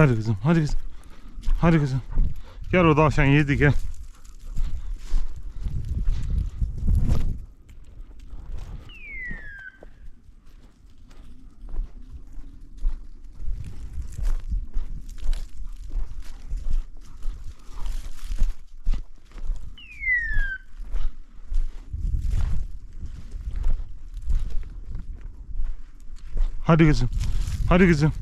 Hadi kızım, hadi kızım. Hadi kızım. Gel o tavşan yedi gel. Hadi kızım. Hadi kızım.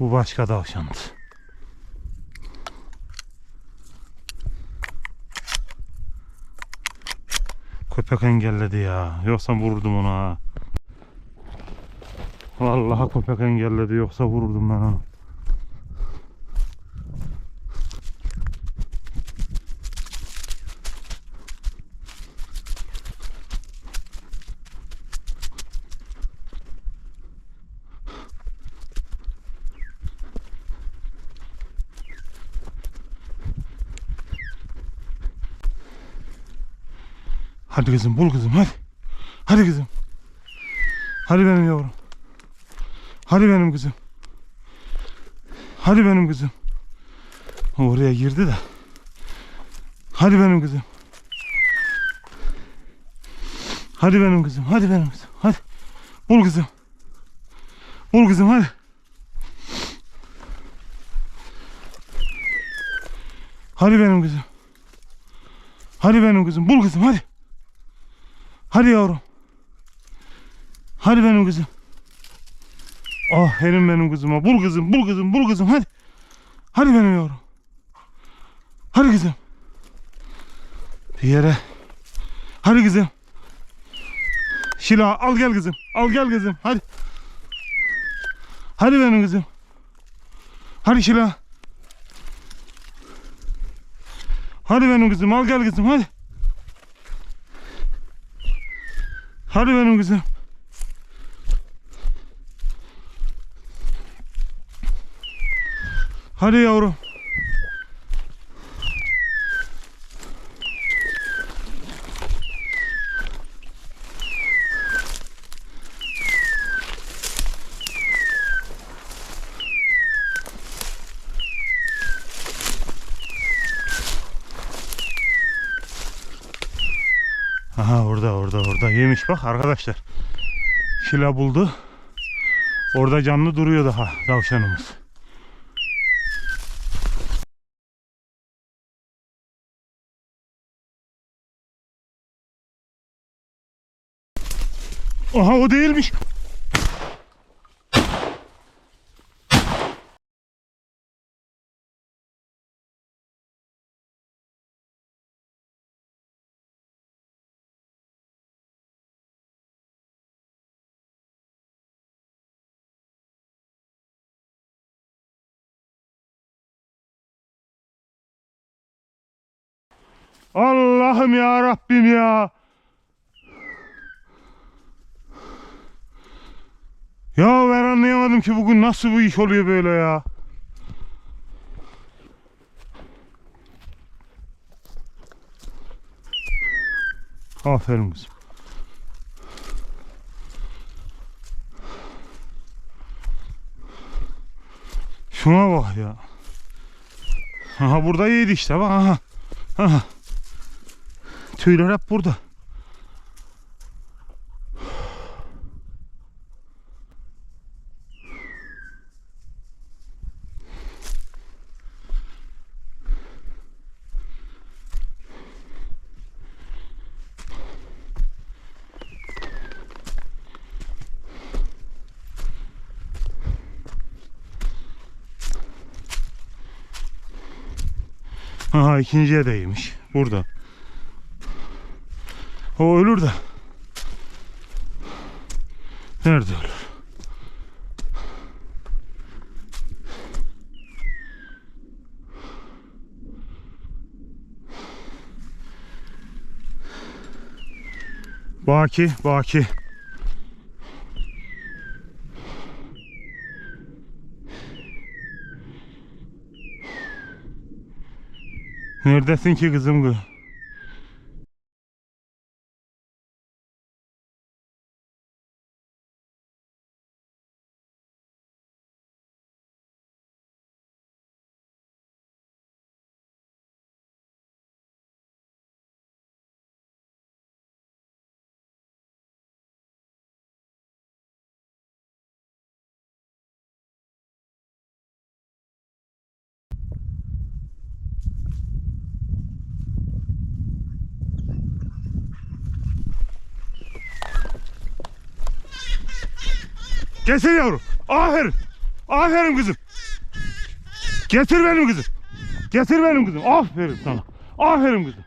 Bu başka tavşandı. Köpek engelledi ya. Yoksa vururdum ona. Vallahi köpek engelledi yoksa vururdum ben onu. Hadi kızım bul kızım hadi. Hadi kızım. Hadi benim yavrum. Hadi benim kızım. Hadi benim kızım. Oraya girdi de. Hadi benim kızım. Hadi benim kızım. Hadi benim kızım. Hadi. Bul kızım. Bul kızım hadi. Hadi benim kızım. Hadi benim kızım. Bul kızım hadi. Hadi yavrum. Hadi benim kızım. Ah elim benim kızıma. Bul kızım, bul kızım, bul kızım. Hadi. Hadi benim yavrum. Hadi kızım. Bir yere. Hadi kızım. Şila al gel kızım. Al gel kızım. Hadi. Hadi benim kızım. Hadi Şila. Hadi benim kızım. Al gel kızım. Hadi. Hadi benim kızım. Hadi yavrum. Aha orada orada orada yemiş bak arkadaşlar. Şila buldu. Orada canlı duruyor daha tavşanımız. Aha o değilmiş. Allah'ım ya Rabbim ya. Ya ben anlayamadım ki bugün nasıl bu iş oluyor böyle ya. Aferin kızım. Şuna bak ya. Aha burada yedi işte bak aha. Aha. Tüyler hep burada. Aha ikinciye değmiş. Burada. O ölür de. Nerede olur? Baki, Baki. Neredesin ki kızım kız? Getir yavrum. Aferin. Aferin kızım. Getir benim kızım. Getir benim kızım. Aferin sana. Aferin kızım.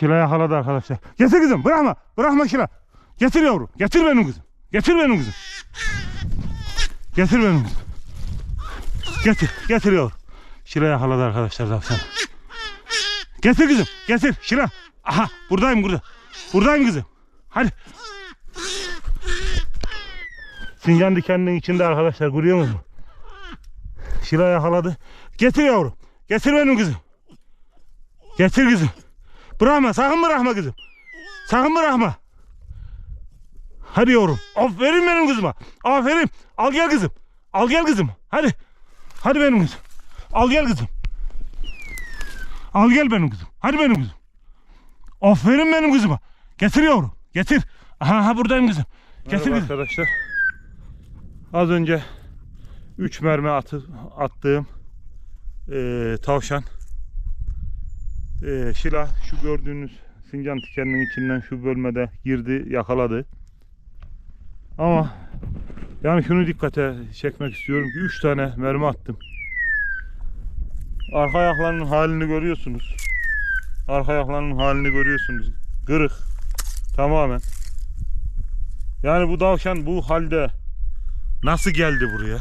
Şila yakaladı arkadaşlar. Getir kızım. Bırakma. Bırakma Şila. Getir yavrum. Getir benim kızım. Getir benim kızım. Getir benim kızım. Getir. Getir yavrum. Şila yakaladı arkadaşlar tavşanı. Getir kızım. Getir. Şila. Aha. Buradayım burada. Buradayım kızım. Hadi. Sincan dikeninin içinde arkadaşlar görüyor musunuz? Şila yakaladı. Getir yavrum. Getir benim kızım. Getir kızım. Bırakma sakın bırakma kızım. Sakın bırakma. Hadi yavrum. Aferin benim kızıma. Aferin. Al gel kızım. Al gel kızım. Hadi. Hadi benim kızım. Al gel kızım. Al gel benim kızım. Hadi benim kızım. Aferin benim kızıma. Getir yavrum. Getir. Aha, aha buradayım kızım. Getir kızım. arkadaşlar. Az önce 3 mermi atı, attığım eee, tavşan eee, Şila şu gördüğünüz Sincan tikeninin içinden şu bölmede girdi yakaladı. Ama yani şunu dikkate çekmek istiyorum ki 3 tane mermi attım. Arka ayaklarının halini görüyorsunuz. Arka ayaklarının halini görüyorsunuz. Kırık. Tamamen. Yani bu tavşan bu halde nasıl geldi buraya?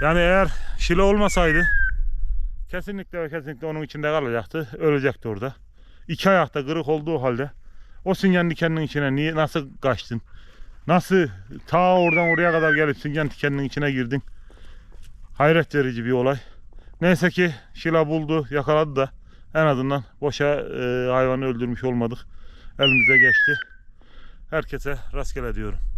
Yani eğer Şile olmasaydı kesinlikle ve kesinlikle onun içinde kalacaktı. Ölecekti orada. İki ayakta kırık olduğu halde o süngen dikeninin içine niye nasıl kaçtın? Nasıl ta oradan oraya kadar gelip süngen dikeninin içine girdin? Hayret verici bir olay. Neyse ki Şila buldu, yakaladı da en azından boşa e, hayvanı öldürmüş olmadık. Elimize geçti. Herkese rastgele diyorum.